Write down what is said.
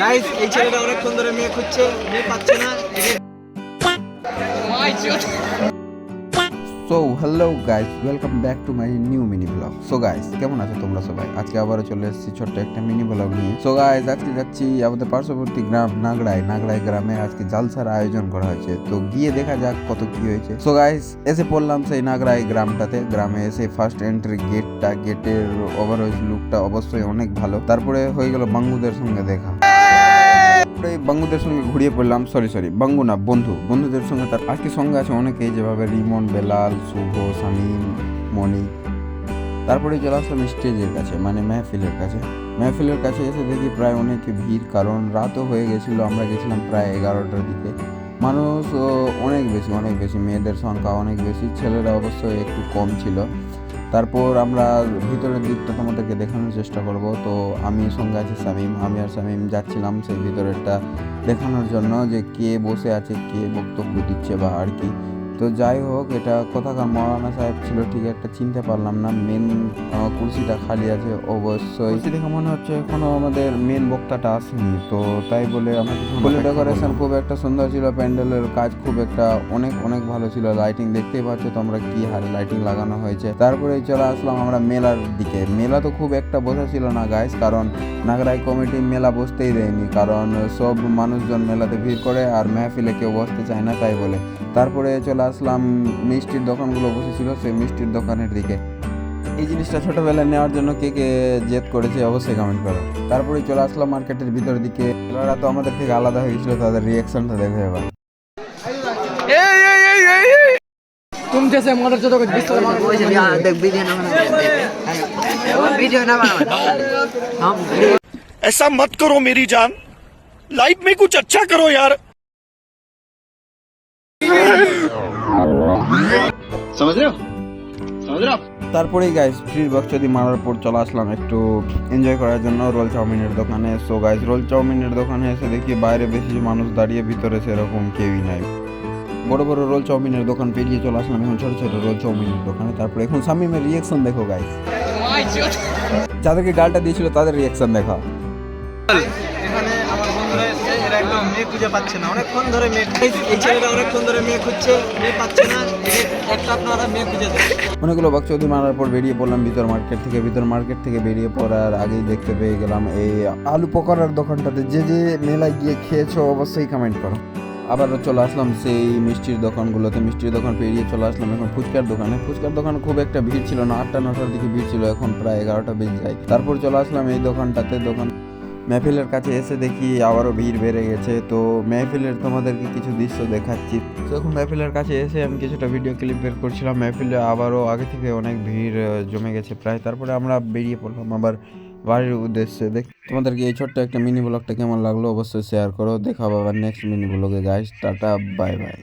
Guys এই ছেলেটা অনেকক্ষণ ধরে মেয়ে খুঁজছে মেয়ে পাচ্ছে না। So hello guys welcome back to my new mini vlog so guys কেমন আছো তোমরা সবাই? আজকে আবারও চলে এসেছি ছোট্ট একটা মিনি ব্লগ নিয়ে। সো গাইস আজকে যাচ্ছি আমাদের পার্শ্ববর্তী গ্রাম নাগড়াই নাগড়াই গ্রামে আজকে জালসার আয়োজন করা হয়েছে। তো গিয়ে দেখা যাক কত কি হয়েছে। সো গাইস এসে পড়লাম সেই নাগড়াই গ্রামটাতে। গ্রামে এসে ফার্স্ট এন্ট্রি গেটটা গেটের ওভারঅল লুকটা অবশ্যই অনেক ভালো। তারপরে হয়ে গেল বাঙ্গুদের সঙ্গে দেখা। তারপরে এই বন্ধুদের সঙ্গে ঘুরিয়ে পড়লাম সরি সরি বঙ্গু না, বন্ধু। বন্ধুদের সঙ্গে তার আজকে সঙ্গে আছে অনেকেই, যেভাবে রিমন, বেলাল, শুভ, শামীম মনি তারপরে চলে আসলাম স্টেজের কাছে মানে মেহফিলের কাছে। মেহফিলের কাছে এসে দেখি প্রায় অনেক ভিড়, কারণ রাতও হয়ে গেছিল, আমরা গেছিলাম প্রায় এগারোটার দিকে। মানুষ অনেক বেশি অনেক বেশি, মেয়েদের সংখ্যা অনেক বেশি, ছেলেরা অবশ্যই একটু কম ছিল। তারপর আমরা ভিতরের দিকটা তোমাদেরকে দেখানোর চেষ্টা করব। তো আমি সঙ্গে আছি সামিম, আমি আর সামিম যাচ্ছিলাম সেই ভিতরেরটা দেখানোর জন্য যে কে বসে আছে, কে বক্তব্য দিচ্ছে বা আর কি। তো যাই হোক এটা কোথাকার মৌলানা সাহেব ছিল ঠিক একটা চিনতে পারলাম না। মেন কুর্সিটা খালি আছে অবশ্যই। দেখে মনে হচ্ছে এখনও আমাদের মেন বক্তাটা আসেনি তো তাই বলে আমাকে ফুলের ডেকোরেশন খুব একটা সুন্দর ছিল প্যান্ডেলের কাজ খুব একটা অনেক অনেক ভালো ছিল। লাইটিং দেখতেই পাচ্ছ তোমরা কি হারে লাইটিং লাগানো হয়েছে। তারপরে চলে আসলাম আমরা মেলার দিকে। মেলা তো খুব একটা বোঝা ছিল না গাইস কারণ নাগরাই কমিটি মেলা বসতেই দেয়নি। কারণ সব মানুষজন মেলাতে ভিড় করে আর মেহফিলে কেউ বসতে চায় না তাই বলে। তারপরে চলে আসলাম মিষ্টির দোকানগুলো বসেছিল সেই মিষ্টির দোকানের দিকে এই জিনিসটা ছোটবেলায় নেওয়ার জন্য কে কে জেদ করেছে অবশ্যই কমেন্ট করো তারপরে চলে আসলাম মার্কেটের ভিতর দিকে ওরা তো আমাদের থেকে আলাদা হয়ে গেছিল তাদের রিয়াকশনটা দেখে এবার तुम जैसे मॉडल जो तो कुछ बिस्तर देख वीडियो ना बना वीडियो ना बना हम ऐसा मत करो मेरी जान लाइफ में कुछ अच्छा करो यार তারপরেই গাইস ফ্রির বক্সদি মারার পর চলে আসলাম একটু এনজয় করার জন্য, রোল চাউমিনের দোকানে। সো গাইস রোল চাউমিনের দোকানে এসে দেখি বাইরে বেশি মানুষ দাঁড়িয়ে ভিতরে সেরকম কেউই নাই। বড় বড় রোল চাউমিনের দোকান পেরিয়ে চলে আসলাম এখন ছোট ছোট রোল চাউমিনের দোকানে। তারপরে এখন সামিমের রিয়াকশন দেখো গাইস যাদেরকে গালটা দিয়েছিল তাদের রিয়াকশন দেখা। মেয়ে খুঁজে পাচ্ছে না। অনেকক্ষণ ধরে মেয়ে এই ছেলেটা অনেকক্ষণ ধরে মেয়ে খুঁজছে, মেয়ে পাচ্ছে না। একটা আপনারা মেয়ে খুঁজে দেন। অনেকগুলো বকচৌদি মারার পর বেরিয়ে পড়লাম ভিতর মার্কেট থেকে। ভিতর মার্কেট থেকে বেরিয়ে পড়ার আগেই দেখতে পেয়ে গেলাম এই আলু পকোড়ার দোকানটাতে। যে যে মেলায় গিয়ে খেয়েছো অবশ্যই কমেন্ট করো। আবারও চলে আসলাম সেই মিষ্টির দোকানগুলোতে। মিষ্টির দোকান পেরিয়ে চলে আসলাম এখন ফুচকার দোকানে। ফুচকার দোকান খুব একটা ভিড় ছিল না। আটটা, নটার দিকে ভিড় ছিল, এখন প্রায় এগারোটা বেজে যায়। তারপর চলে আসলাম এই দোকানটাতে। দোকান মেহফিলের কাছে এসে দেখি আবারও ভিড় বেড়ে গেছে। তো মেহফিলের তোমাদেরকে কিছু দৃশ্য দেখাচ্ছি। তো এখন মেহফিলের কাছে এসে আমি কিছুটা ভিডিও ক্লিপ বের করছিলাম। মেহফিলে আবারও আগে থেকে অনেক ভিড় জমে গেছে প্রায়। তারপরে আমরা বেরিয়ে পড়লাম আবার বাড়ির উদ্দেশ্যে। দেখ তোমাদেরকে এই ছোট্ট একটা মিনি ব্লগটা কেমন লাগল অবশ্যই শেয়ার করো। দেখাবো আবার নেক্সট মিনি ব্লগে গাইস টাটা বাই বাই